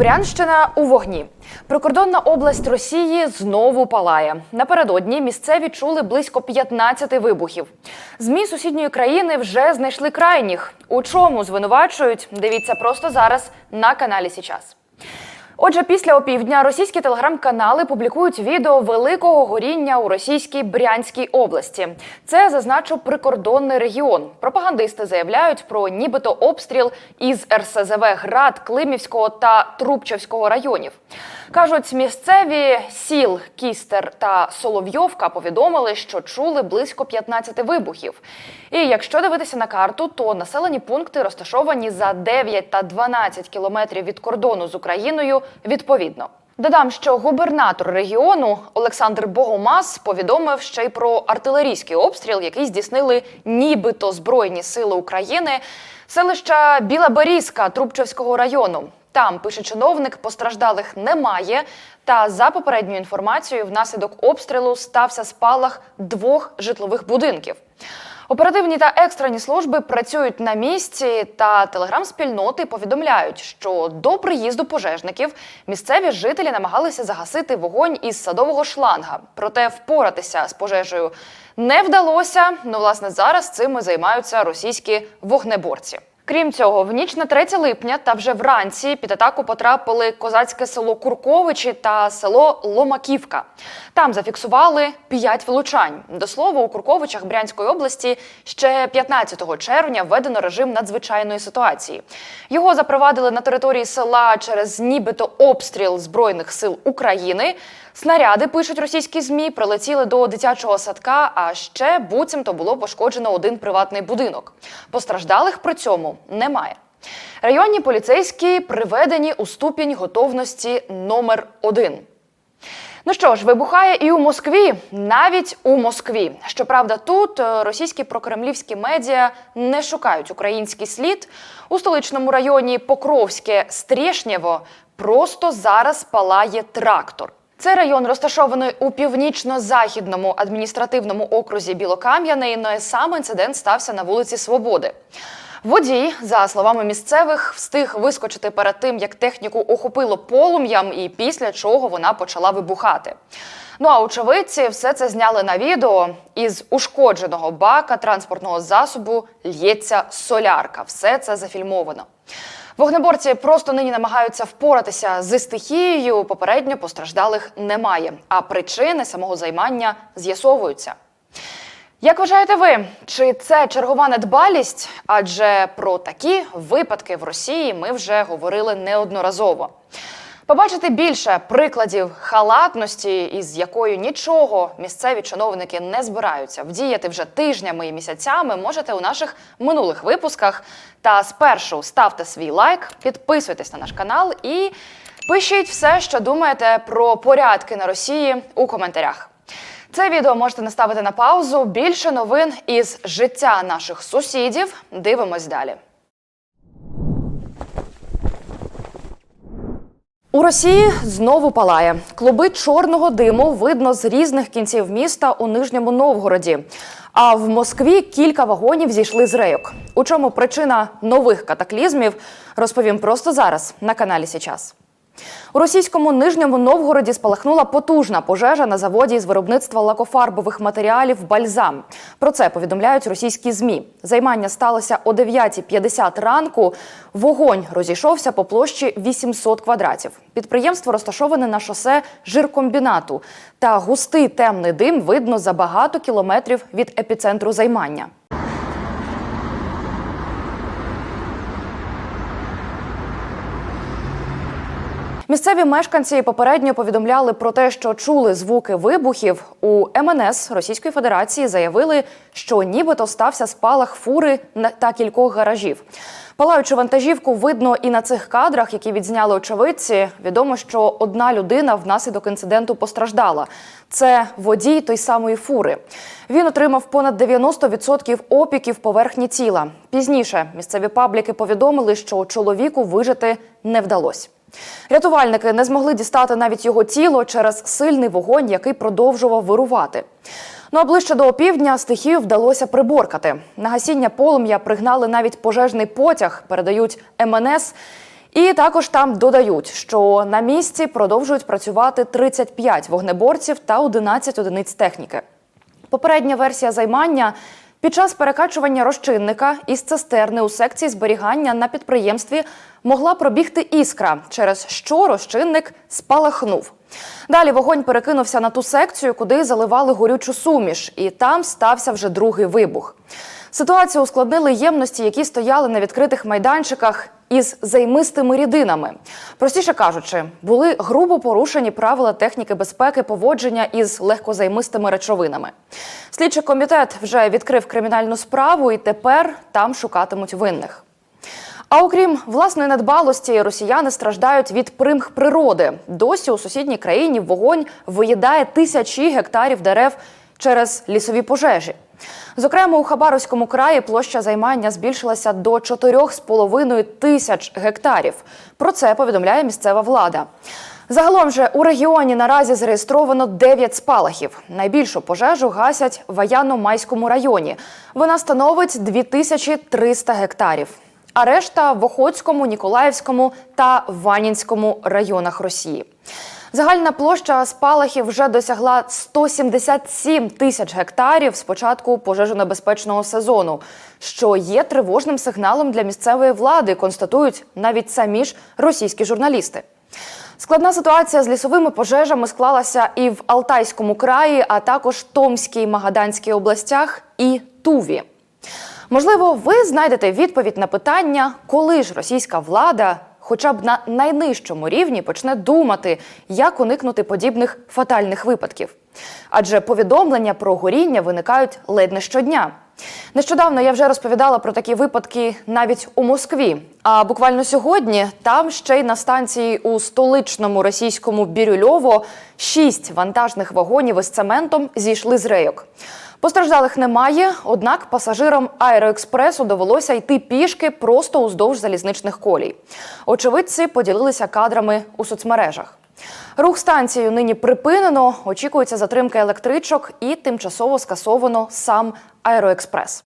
Брянщина у вогні. Прикордонна область Росії знову палає. Напередодні місцеві чули близько 15 вибухів. Змі сусідньої країни вже знайшли крайніх. У чому звинувачують? Дивіться просто зараз на каналі Січас. Отже, після опівдня російські телеграм-канали публікують відео великого горіння у російській Брянській області. Це зазначив прикордонний регіон. Пропагандисти заявляють про нібито обстріл із РСЗВ Град, Климівського та Трубчевського районів. Кажуть, місцеві сіл Кістер та Соловйовка повідомили, що чули близько 15 вибухів. І якщо дивитися на карту, то населені пункти розташовані за 9 та 12 кілометрів від кордону з Україною відповідно. Додам, що губернатор регіону Олександр Богомаз повідомив ще й про артилерійський обстріл, який здійснили нібито Збройні сили України, селища Біла Берізка Трубчевського району. Там пише чиновник, постраждалих немає. Та за попередньою інформацією, внаслідок обстрілу стався спалах двох житлових будинків. Оперативні та екстрені служби працюють на місці, та телеграм-спільноти повідомляють, що до приїзду пожежників місцеві жителі намагалися загасити вогонь із садового шланга. Проте впоратися з пожежею не вдалося. Ну, власне, зараз цим займаються російські вогнеборці. Крім цього, в ніч на 3 липня та вже вранці під атаку потрапили козацьке село Курковичі та село Ломаківка. Там зафіксували 5 влучань. До слова, у Курковичах Брянської області ще 15 червня введено режим надзвичайної ситуації. Його запровадили на території села через нібито обстріл збройних сил України. Снаряди пишуть російські змі, прилетіли до дитячого садка. А ще буцімто було пошкоджено один приватний будинок. Постраждалих при цьому немає. Районні поліцейські приведені у ступінь готовності номер один. Ну що ж, вибухає і у Москві, навіть у Москві. Щоправда, тут е, російські прокремлівські медіа не шукають український слід. У столичному районі Покровське Стрєшнєво просто зараз палає трактор. Це район розташований у північно-західному адміністративному окрузі Білокам'яний. І сам інцидент стався на вулиці Свободи. Водій, за словами місцевих, встиг вискочити перед тим, як техніку охопило полум'ям, і після чого вона почала вибухати. Ну а очевидці все це зняли на відео. Із ушкодженого бака транспортного засобу л'ється солярка. Все це зафільмовано. Вогнеборці просто нині намагаються впоратися зі стихією. Попередньо постраждалих немає, а причини самого займання з'ясовуються. Як вважаєте ви, чи це чергова недбалість? Адже про такі випадки в Росії ми вже говорили неодноразово. Побачити більше прикладів халатності, із якою нічого місцеві чиновники не збираються вдіяти вже тижнями і місяцями, можете у наших минулих випусках. Та спершу ставте свій лайк, підписуйтесь на наш канал і пишіть все, що думаєте про порядки на Росії у коментарях. Це відео можете наставити на паузу. Більше новин із життя наших сусідів. Дивимось далі. У Росії знову палає. Клуби чорного диму видно з різних кінців міста у Нижньому Новгороді. А в Москві кілька вагонів зійшли з рейок. У чому причина нових катаклізмів, розповім просто зараз на каналі Січас. У російському нижньому Новгороді спалахнула потужна пожежа на заводі з виробництва лакофарбових матеріалів Бальзам. Про це повідомляють російські змі. Займання сталося о 9.50 ранку. Вогонь розійшовся по площі 800 квадратів. Підприємство розташоване на шосе жиркомбінату. Та густий темний дим видно за багато кілометрів від епіцентру займання. Місцеві мешканці попередньо повідомляли про те, що чули звуки вибухів. У МНС Російської Федерації заявили, що нібито стався спалах фури та кількох гаражів. Палаючу вантажівку видно і на цих кадрах, які відзняли очевидці. Відомо, що одна людина внаслідок інциденту постраждала. Це водій той самої фури. Він отримав понад 90% опіків поверхні тіла. Пізніше місцеві пабліки повідомили, що чоловіку вижити не вдалося. Рятувальники не змогли дістати навіть його тіло через сильний вогонь, який продовжував вирувати. Ну а ближче до опівдня стихію вдалося приборкати. На гасіння полум'я пригнали навіть пожежний потяг, передають МНС. І також там додають, що на місці продовжують працювати 35 вогнеборців та 11 одиниць техніки. Попередня версія займання під час перекачування розчинника із цистерни у секції зберігання на підприємстві могла пробігти іскра, через що розчинник спалахнув. Далі вогонь перекинувся на ту секцію, куди заливали горючу суміш, і там стався вже другий вибух. Ситуацію ускладнили ємності, які стояли на відкритих майданчиках із займистими рідинами. Простіше кажучи, були грубо порушені правила техніки безпеки поводження із легкозаймистими речовинами. Слідчий комітет вже відкрив кримінальну справу і тепер там шукатимуть винних. А окрім власної недбалості, росіяни страждають від примх природи. Досі у сусідній країні вогонь виїдає тисячі гектарів дерев через лісові пожежі. Зокрема, у Хабаровському краї площа займання збільшилася до 4,5 тисяч гектарів. Про це повідомляє місцева влада. Загалом же у регіоні наразі зареєстровано 9 спалахів. Найбільшу пожежу гасять в Аяно-Майському районі. Вона становить 2300 гектарів. А решта в Охотському, Ніколаївському та Ванінському районах Росії. Загальна площа спалахів вже досягла 177 тисяч гектарів з початку пожежонебезпечного сезону, що є тривожним сигналом для місцевої влади, констатують навіть самі ж російські журналісти. Складна ситуація з лісовими пожежами склалася і в Алтайському краї, а також Томській, Магаданській областях і Туві. Можливо, ви знайдете відповідь на питання, коли ж російська влада, хоча б на найнижчому рівні, почне думати, як уникнути подібних фатальних випадків. Адже повідомлення про горіння виникають ледь не щодня. Нещодавно я вже розповідала про такі випадки навіть у Москві. А буквально сьогодні там ще й на станції у столичному російському Бірюльово шість вантажних вагонів із цементом зійшли з рейок. Постраждалих немає, однак пасажирам аероекспресу довелося йти пішки просто уздовж залізничних колій. Очевидці поділилися кадрами у соцмережах. Рух станцією нині припинено, очікується затримка електричок і тимчасово скасовано сам аероекспрес.